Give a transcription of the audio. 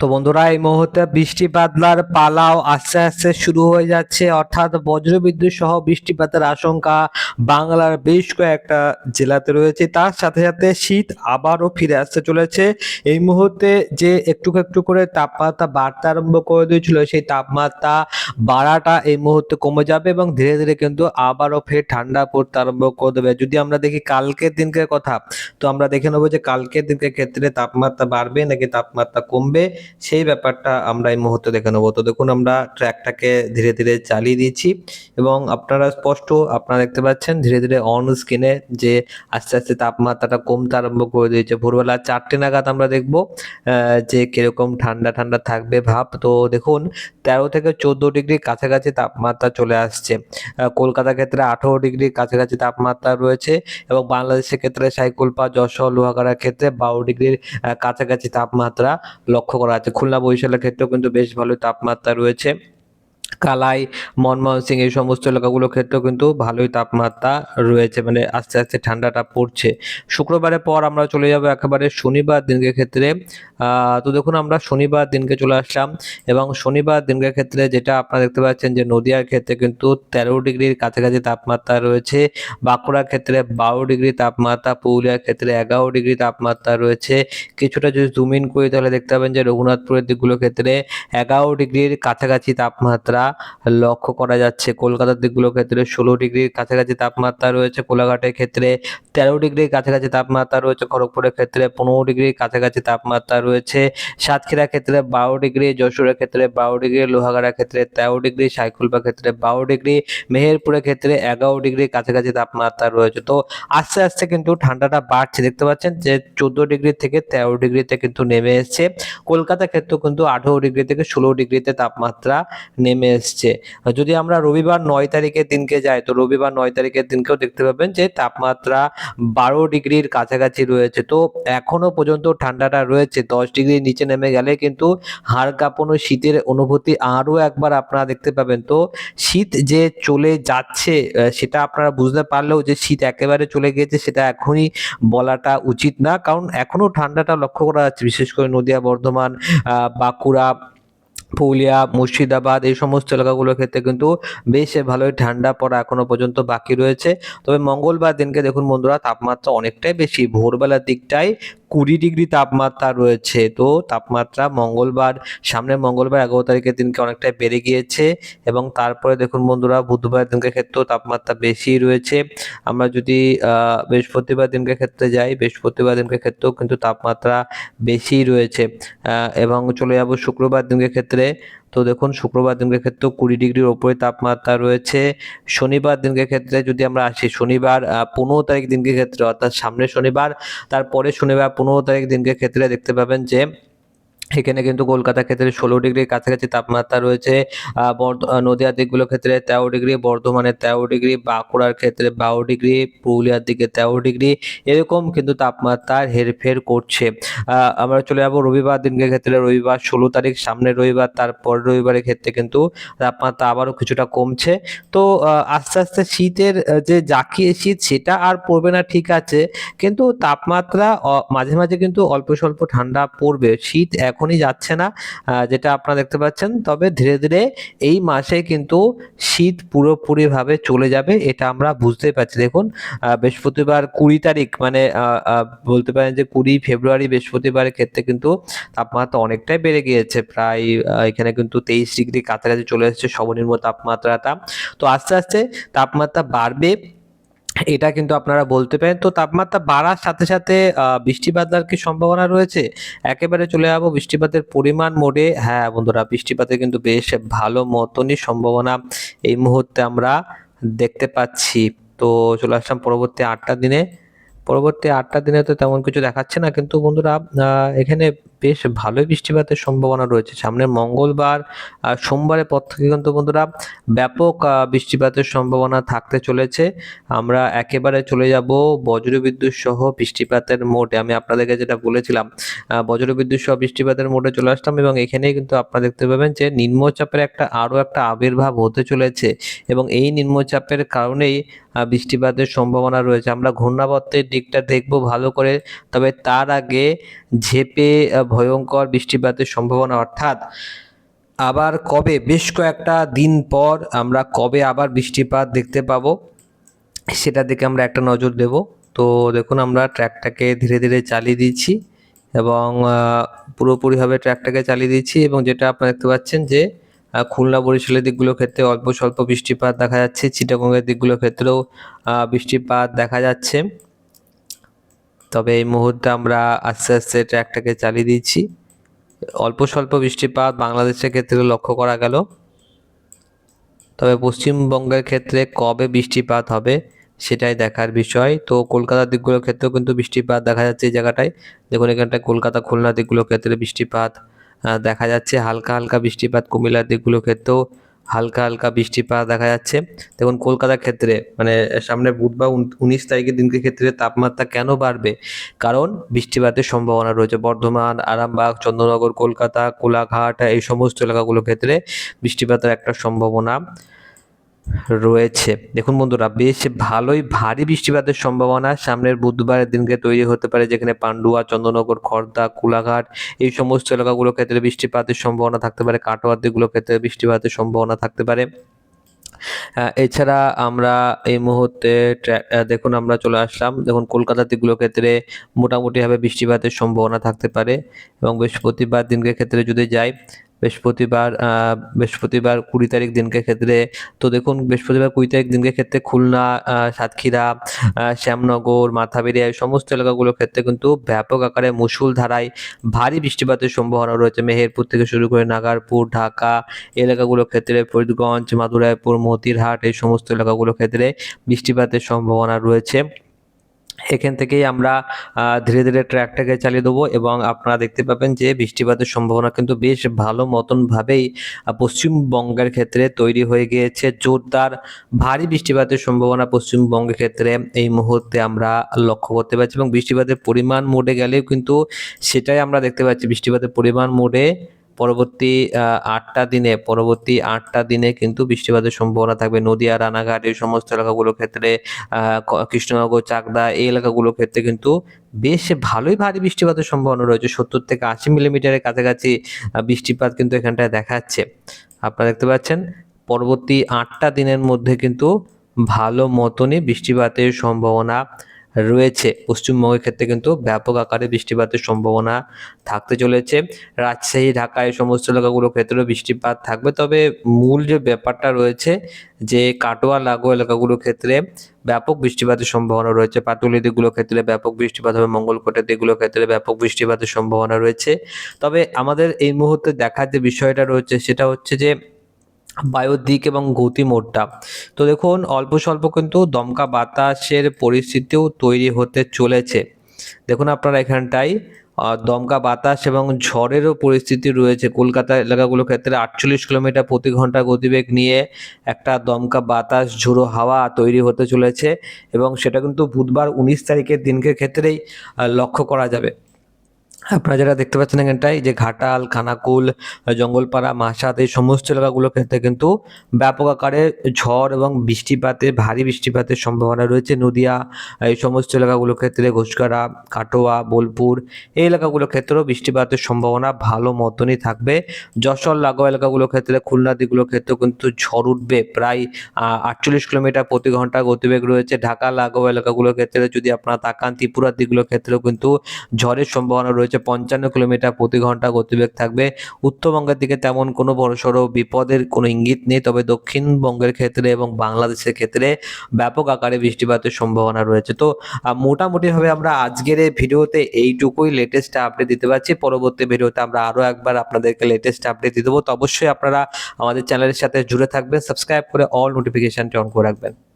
তো বন্ধুরা, এই মুহূর্তে বৃষ্টি বাদলার পালাও আস্তে আস্তে শুরু হয়ে যাচ্ছে। অর্থাৎ বজ্রবিদ্যুৎ সহ বৃষ্টিপাতের আশঙ্কা বাংলার বেশ কয়েকটা জেলাতে রয়েছে। তার সাথে সাথে শীত আবারও ফিরে আসতে চলেছে। এই মুহূর্তে যে একটু একটু করে তাপমাত্রা বাড়তে আরম্ভ করে দিয়েছিল, সেই তাপমাত্রা বাড়াটা এই মুহূর্তে কমে যাবে এবং ধীরে ধীরে কিন্তু আবারও ফের ঠান্ডা পড়তে আরম্ভ করে দেবে। যদি আমরা দেখি কালকের দিনকের কথা, তো আমরা দেখে নেব যে কালকের দিনকের ক্ষেত্রে তাপমাত্রা বাড়বে নাকি তাপমাত্রা কমবে। সেই ব্যাপারটা আমরা এই মুহূর্তে দেখে নেব। তো দেখুন, আমরা ট্র্যাকটাকে ধীরে ধীরে চালিয়ে দিয়েছি এবং আপনারা স্পষ্ট আপনারা দেখতে পাচ্ছেন ধীরে ধীরে অন স্ক্রিনে যে আস্তে আস্তে তাপমাত্রাটা কমতে আরম্ভ করে দিয়েছে। ভোরবেলা চারটে নাগাদ আমরা দেখব যে কীরকম ঠান্ডা ঠান্ডা থাকবে ভাব। তো দেখুন তেরো থেকে চোদ্দ ডিগ্রি কাছাকাছি তাপমাত্রা চলে আসছে। কলকাতার ক্ষেত্রে আঠেরো ডিগ্রি কাছাকাছি তাপমাত্রা রয়েছে এবং বাংলাদেশের ক্ষেত্রে সাইকুলপা যশোর, লোহাগাড়ার ক্ষেত্রে বারো ডিগ্রির কাছাকাছি তাপমাত্রা লক্ষ্য করা আছে খুলনা বরিশালের ক্ষেত্রেও কিন্তু বেশ ভালো তাপমাত্রা রয়েছে। কালাই, মনমোহন সিং এই সমস্ত এলাকাগুলোর ক্ষেত্রেও কিন্তু ভালোই তাপমাত্রা রয়েছে। মানে আস্তে আস্তে ঠান্ডাটা পড়ছে। শুক্রবারের পর আমরা চলে যাব একেবারে শনিবার দিনকে ক্ষেত্রে। তো দেখুন আমরা শনিবার দিনকে চলে আসলাম এবং শনিবার দিনকে ক্ষেত্রে যেটা আপনারা দেখতে পাচ্ছেন যে নদিয়ার ক্ষেত্রে কিন্তু তেরো ডিগ্রির কাছাকাছি তাপমাত্রা রয়েছে। বাঁকুড়ার ক্ষেত্রে বারো ডিগ্রি তাপমাত্রা, পুরুলিয়ার ক্ষেত্রে এগারো ডিগ্রি তাপমাত্রা রয়েছে। কিছুটা যদি জুম ইন করি তাহলে দেখতে পাবেন যে রঘুনাথপুরের দিকগুলোর ক্ষেত্রে এগারো ডিগ্রির কাছাকাছি তাপমাত্রা লক্ষ্য করা যাচ্ছে। কলকাতার দিকগুলোর ক্ষেত্রে ষোলো ডিগ্রির কাছাকাছি তাপমাত্রা রয়েছে। কোলাঘাটের ক্ষেত্রে তেরো ডিগ্রির কাছাকাছি তাপমাত্রা রয়েছে। খড়গপুরের ক্ষেত্রে পনেরো ডিগ্রির কাছাকাছি তাপমাত্রা রয়েছে। সাতক্ষীরার ক্ষেত্রে বারো ডিগ্রি, যশোরের ক্ষেত্রে বারো ডিগ্রি, লোহাগাড়ার ক্ষেত্রে তেরো ডিগ্রি সাইকুলপার ক্ষেত্রে বারো ডিগ্রি, মেহেরপুরের ক্ষেত্রে এগারো ডিগ্রির কাছাকাছি তাপমাত্রা রয়েছে। তো আস্তে আস্তে কিন্তু ঠান্ডাটা বাড়ছে। দেখতে পাচ্ছেন যে চোদ্দ ডিগ্রি থেকে তেরো ডিগ্রিতে কিন্তু নেমে এসছে। কলকাতার ক্ষেত্রেও কিন্তু আঠেরো ডিগ্রি থেকে ষোলো ডিগ্রিতে তাপমাত্রা নেমে এসছে যদি আমরা রবিবার নয় তারিখের দিনকে যাই, তো রবিবার নয় তারিখের দিনকেও দেখতে পাবেন যে তাপমাত্রা বারো ডিগ্রির কাছাকাছি রয়েছে। তো এখনও পর্যন্ত ঠান্ডাটা রয়েছে, দশ ডিগ্রির নিচে নেমে গেলে কিন্তু হাড় কাঁপানো শীতের অনুভূতি আরও একবার আপনারা দেখতে পাবেন। তো শীত যে চলে যাচ্ছে সেটা আপনারা বুঝতে পারলেও যে শীত একেবারে চলে গিয়েছে, সেটা এখনই বলাটা উচিত না। কারণ এখনও ঠান্ডাটা লক্ষ্য করা যাচ্ছে। বিশেষ করে নদিয়া, বর্ধমান বাঁকুড়া পুরুলিয়া, মুর্শিদাবাদ এই সমস্ত এলাকাগুলোর ক্ষেত্রে কিন্তু বেশ ভালোই ঠান্ডা পড়া এখনও পর্যন্ত বাকি রয়েছে। তবে মঙ্গলবার দিনকে দেখুন বন্ধুরা, তাপমাত্রা অনেকটাই বেশি। ভোরবেলার দিকটায় কুড়ি ডিগ্রি তাপমাত্রা রয়েছে, তো তাপমাত্রা মঙ্গলবার সামনে মঙ্গলবার এগারো তারিখের দিনকে অনেকটাই বেড়ে গিয়েছে এবং তারপরে দেখুন বন্ধুরা বুধবার দিনকে ক্ষেত্রেও তাপমাত্রা বেশি রয়েছে। আমরা যদি বৃহস্পতিবার দিনকে ক্ষেত্রে যাই, বৃহস্পতিবার দিনকে ক্ষেত্রেও কিন্তু তাপমাত্রা বেশি রয়েছে। এবং চলে যাব শুক্রবার দিনকে ক্ষেত্রে। তো দেখুন, শুক্রবার দিনকে ক্ষেত্রেও কুড়ি ডিগ্রির ওপরে তাপমাত্রা রয়েছে। শনিবার দিনকে ক্ষেত্রে যদি আমরা আসি, শনিবার পনেরো তারিখ দিনকে ক্ষেত্রে, অর্থাৎ সামনের শনিবার তারপরে শনিবার, পনেরো তারিখ দিনকে ক্ষেত্রে দেখতে পাবেন যে এখানে কিন্তু কলকাতার ক্ষেত্রে ষোলো ডিগ্রির কাছাকাছি তাপমাত্রা রয়েছে বর্ধ- দিকগুলোর ক্ষেত্রে তেরো ডিগ্রি বর্ধমানের তেরো ডিগ্রি, বাঁকুড়ার ক্ষেত্রে বারো ডিগ্রি, পুরুলিয়ার দিকে তেরো ডিগ্রি, এরকম কিন্তু তাপমাত্রার হেরফের করছে। আমরা চলে যাব রবিবার দিনকে ক্ষেত্রে, রবিবার ষোলো তারিখ সামনের রবিবার, তারপর রবিবারের ক্ষেত্রে কিন্তু তাপমাত্রা আবারও কিছুটা কমছে। তো আস্তে আস্তে শীতের যে জাকিয়ে শীত সেটা আর পড়বে না, ঠিক আছে, কিন্তু তাপমাত্রা মাঝে মাঝে কিন্তু অল্প স্বল্প ঠান্ডা পড়বে। শীত এখনই যাচ্ছে না যেটা আপনারা দেখতে পাচ্ছেন। তবে ধীরে ধীরে এই মাসে কিন্তু শীত পুরোপুরিভাবে চলে যাবে, এটা আমরা বুঝতেই পারছি। দেখুন বৃহস্পতিবার কুড়ি তারিখ মানে বলতে পারেন যে কুড়ি ফেব্রুয়ারি বৃহস্পতিবারের ক্ষেত্রে কিন্তু তাপমাত্রা অনেকটাই বেড়ে গিয়েছে। প্রায় এখানে কিন্তু তেইশ ডিগ্রি কাছাকাছি চলে এসেছে সর্বনিম্ন তাপমাত্রাটা। তো আস্তে আস্তে তাপমাত্রা বাড়বে। এটা কিন্তু আপনারা বলতে পারেন। তো তাপমাত্রা বাড়ার সাথে সাথে বৃষ্টিপাতের কি সম্ভাবনা রয়েছে? একেবারে চলে যাব বৃষ্টিপাতের পরিমাণ মোডে। হ্যাঁ বন্ধুরা বৃষ্টিপাতের কিন্তু বেশ ভালো মতনই সম্ভাবনা এই মুহূর্তে আমরা দেখতে পাচ্ছি। তো চলে আসলাম পরবর্তী আটটা দিনে। পরবর্তী আটটা দিনে তো তেমন কিছু দেখাচ্ছে না। কিন্তু বন্ধুরা এখানে বেশ ভালোই বৃষ্টিপাতের সম্ভাবনা রয়েছে। সামনের মঙ্গলবার সোমবারের পর থেকে কিন্তু বন্ধুরা ব্যাপক বৃষ্টিপাতের সম্ভাবনা থাকতে চলেছে। আমরা একেবারে চলে যাব বজ্রবিদ্যুৎ সহ বৃষ্টিপাতের মোডে। আমি আপনাদেরকে যেটা বলেছিলাম বজ্রবিদ্যুৎ সহ বৃষ্টিপাতের মোডে চলে আসলাম এবং এখানেই কিন্তু আপনারা দেখতে পাবেন যে নিম্নচাপের একটা আরও একটা আবির্ভাব হতে চলেছে এবং এই নিম্নচাপের কারণেই বৃষ্টিপাতের সম্ভাবনা রয়েছে। আমরা ঘূর্ণাবর্তের দিকটা দেখব ভালো করে। তবে তার আগে ঝেপে ভয়ঙ্কর বৃষ্টিপাতের সম্ভাবনা, অর্থাৎ আবার কবে? বেশ কয়েকটা দিন পর আমরা কবে আবার বৃষ্টিপাত দেখতে পাবো, সেটা দিকে আমরা একটা নজর দেব। তো দেখুন, আমরা ট্র্যাকটাকে ধীরে ধীরে চালিয়ে দিচ্ছি এবং পুরোপুরিভাবে ট্র্যাকটাকে চালিয়ে দিচ্ছি এবং যেটা আপনারা দেখতে পাচ্ছেন যে খুলনা বরিশালের দিকগুলোর ক্ষেত্রে অল্প স্বল্প বৃষ্টিপাত দেখা যাচ্ছে, চিটাগঙ্গের দিকগুলোর ক্ষেত্রেও বৃষ্টিপাত দেখা যাচ্ছে। তবে এই মুহূর্তে আমরা আস্তে আস্তে ট্র্যাকটাকে চালিয়ে দিচ্ছি। অল্প স্বল্প বৃষ্টিপাত বাংলাদেশের ক্ষেত্রে লক্ষ্য করা গেল। তবে পশ্চিমবঙ্গের ক্ষেত্রে কবে বৃষ্টিপাত হবে সেটাই দেখার বিষয়। তো কলকাতার দিকগুলোর ক্ষেত্রেও কিন্তু বৃষ্টিপাত দেখা যাচ্ছে এই জায়গাটায়। দেখুন, এখানটায় কলকাতা খুলনা দিকগুলোর ক্ষেত্রে বৃষ্টিপাত দেখা যাচ্ছে। হালকা হালকা বৃষ্টিপাত কুমিল্লার দিকগুলোর ক্ষেত্রেও হালকা হালকা বৃষ্টিপাত দেখা যাচ্ছে। দেখুন, কলকাতার ক্ষেত্রে মানে সামনে বুধবার উন- উনিশ তারিখের দিনকে ক্ষেত্রে তাপমাত্রা কেন বাড়বে? কারণ বৃষ্টিপাতের সম্ভাবনা রয়েছে। বর্ধমান, আরামবাগ, চন্দ্রনগর, কলকাতা, কোলাঘাট, এই সমস্ত এলাকাগুলোর ক্ষেত্রে বৃষ্টিপাতের একটা সম্ভাবনা রয়েছে। দেখুন বন্ধুরা, বেশ ভালোই ভারী বৃষ্টিপাতের সম্ভাবনা সামনের বুধবারের দিনকে তৈরি হতে পারে, যেখানে পান্ডুয়া, চন্দ্রনগর, খর্দা, কোলাঘাট এই সমস্ত এলাকাগুলোর ক্ষেত্রে বৃষ্টিপাতের সম্ভাবনা থাকতে পারে কাটোয়ার দিকগুলোর ক্ষেত্রে বৃষ্টিপাতের সম্ভাবনা থাকতে পারে। এছাড়া আমরা এই মুহূর্তে দেখুন আমরা চলে আসলাম, দেখুন কলকাতার দিকগুলোর ক্ষেত্রে মোটামুটিভাবে বৃষ্টিপাতের সম্ভাবনা থাকতে পারে এবং বৃহস্পতিবার দিনকে ক্ষেত্রে যদি যাই বৃহস্পতিবার বৃহস্পতিবার কুড়ি তারিখ দিনকে ক্ষেত্রে তো দেখুন বৃহস্পতিবার কুড়ি তারিখ দিনকে ক্ষেত্রে খুলনা সাতক্ষীরা শ্যামনগর মাথাবেরিয়া এই সমস্ত এলাকাগুলোর ক্ষেত্রে কিন্তু ব্যাপক আকারে মুসুল ধারায় ভারী বৃষ্টিপাতের সম্ভাবনা রয়েছে। মেহেরপুর থেকে শুরু করে নাগারপুর, ঢাকা এলাকাগুলোর ক্ষেত্রে, ফরিদগঞ্জ, মাদুরাইপুর, মতিরহাট এই সমস্ত এলাকাগুলোর ক্ষেত্রে বৃষ্টিপাতের সম্ভাবনা রয়েছে। এখান থেকেই আমরা ধীরে ধীরে ট্র্যাকটাকে চালিয়ে দেবো এবং আপনারা দেখতে পাবেন যে বৃষ্টিপাতের সম্ভাবনা কিন্তু বেশ ভালো মতনভাবেই পশ্চিমবঙ্গের ক্ষেত্রে তৈরি হয়ে গিয়েছে। জোরদার ভারী বৃষ্টিপাতের সম্ভাবনা পশ্চিমবঙ্গের ক্ষেত্রে এই মুহূর্তে আমরা লক্ষ্য করতে পারছি এবং বৃষ্টিপাতের পরিমাণ মোডে গেলেও কিন্তু সেটাই আমরা দেখতে পাচ্ছি। বৃষ্টিপাতের পরিমাণ মোডে পরবর্তী আটটা দিনে, পরবর্তী আটটা দিনে কিন্তু বৃষ্টিপাতের সম্ভাবনা থাকবে। নদিয়া, রানাঘাট এই সমস্ত এলাকাগুলোর ক্ষেত্রে কৃষ্ণনগর, চাকদা এই এলাকাগুলোর ক্ষেত্রে কিন্তু বেশ ভালোই ভারী বৃষ্টিপাতের সম্ভাবনা রয়েছে। সত্তর থেকে আশি মিলিমিটারের কাছাকাছি বৃষ্টিপাত কিন্তু এখানটায় দেখাচ্ছে। আপনারা দেখতে পাচ্ছেন, পরবর্তী আটটা দিনের মধ্যে কিন্তু ভালো মতনই বৃষ্টিপাতের সম্ভাবনা রয়েছে। পশ্চিমবঙ্গের ক্ষেত্রে কিন্তু ব্যাপক আকারে বৃষ্টিপাতের সম্ভাবনা থাকতে চলেছে। রাজশাহী, ঢাকা এই সমস্ত এলাকাগুলোর ক্ষেত্রেও বৃষ্টিপাত থাকবে। তবে মূল যে ব্যাপারটা রয়েছে, যে কাটোয়া, লাগোয়া এলাকাগুলোর ক্ষেত্রে ব্যাপক বৃষ্টিপাতের সম্ভাবনা রয়েছে। পাতুলি দিকগুলোর ক্ষেত্রে ব্যাপক বৃষ্টিপাত হবে। মঙ্গলকোটের দিকগুলোর ক্ষেত্রে ব্যাপক বৃষ্টিপাতের সম্ভাবনা রয়েছে। তবে আমাদের এই মুহূর্তে দেখার যে বিষয়টা রয়েছে, সেটা হচ্ছে যে বায়ুর দিক এবং গতিমোডটা। তো দেখুন, অল্প স্বল্প কিন্তু দমকা বাতাসের পরিস্থিতিও তৈরি হতে চলেছে। দেখুন আপনারা এখানটায় দমকা বাতাস এবং ঝড়েরও পরিস্থিতি রয়েছে। কলকাতা এলাকাগুলোর ক্ষেত্রে আটচল্লিশ কিলোমিটার প্রতি ঘণ্টা গতিবেগ নিয়ে একটা দমকা বাতাস ঝোড়ো হাওয়া তৈরি হতে চলেছে এবং সেটা কিন্তু বুধবার উনিশ তারিখের দিনকে ক্ষেত্রেই লক্ষ্য করা যাবে। আপনারা যারা দেখতে পাচ্ছেন এখানটায়, যে ঘাটাল, খানাকুল, জঙ্গলপাড়া, মাসাদ, এই সমস্ত এলাকাগুলোর ক্ষেত্রে কিন্তু ব্যাপক আকারে ঝড় এবং বৃষ্টিপাতে ভারী বৃষ্টিপাতের সম্ভাবনা রয়েছে। নদিয়া, এই সমস্ত এলাকাগুলোর ক্ষেত্রে ঘোষকারা কাটোয়া, বোলপুর, এই এলাকাগুলোর ক্ষেত্রেও বৃষ্টিপাতের সম্ভাবনা ভালো মতনই থাকবে। যশোর, লাগোয়া এলাকাগুলোর ক্ষেত্রে খুলনা দিকগুলোর ক্ষেত্রেও কিন্তু ঝড় উঠবে। প্রায় আটচল্লিশ কিলোমিটার প্রতি ঘণ্টা গতিবেগ রয়েছে। ঢাকা, লাগোয়া এলাকাগুলোর ক্ষেত্রে যদি আপনারা তাকান, ত্রিপুরার দিকগুলোর ক্ষেত্রেও কিন্তু ঝড়ের সম্ভাবনা রয়েছে। পঞ্চান্ন কিলোমিটার প্রতি ঘণ্টা গতিবেগ থাকবে। উত্তরবঙ্গের দিকে তেমন কোনো বড়সড় বিপদের কোনো ইঙ্গিত নেই, তবে দক্ষিণবঙ্গের ক্ষেত্রে এবং বাংলাদেশের ক্ষেত্রে ব্যাপক আকারে বৃষ্টিপাতের সম্ভাবনা রয়েছে। তো মোটামুটিভাবে আমরা আজকের এই ভিডিওতে এইটুকুই লেটেস্ট আপডেট দিতে পারছি। পরবর্তী ভিডিওতে আমরা আরও একবার আপনাদেরকে লেটেস্ট আপডেট দিয়ে দেবো। তো, অবশ্যই আপনারা আমাদের চ্যানেলের সাথে জুড়ে থাকবেন সাবস্ক্রাইব করে অল নোটিফিকেশনটি অন করে রাখবেন।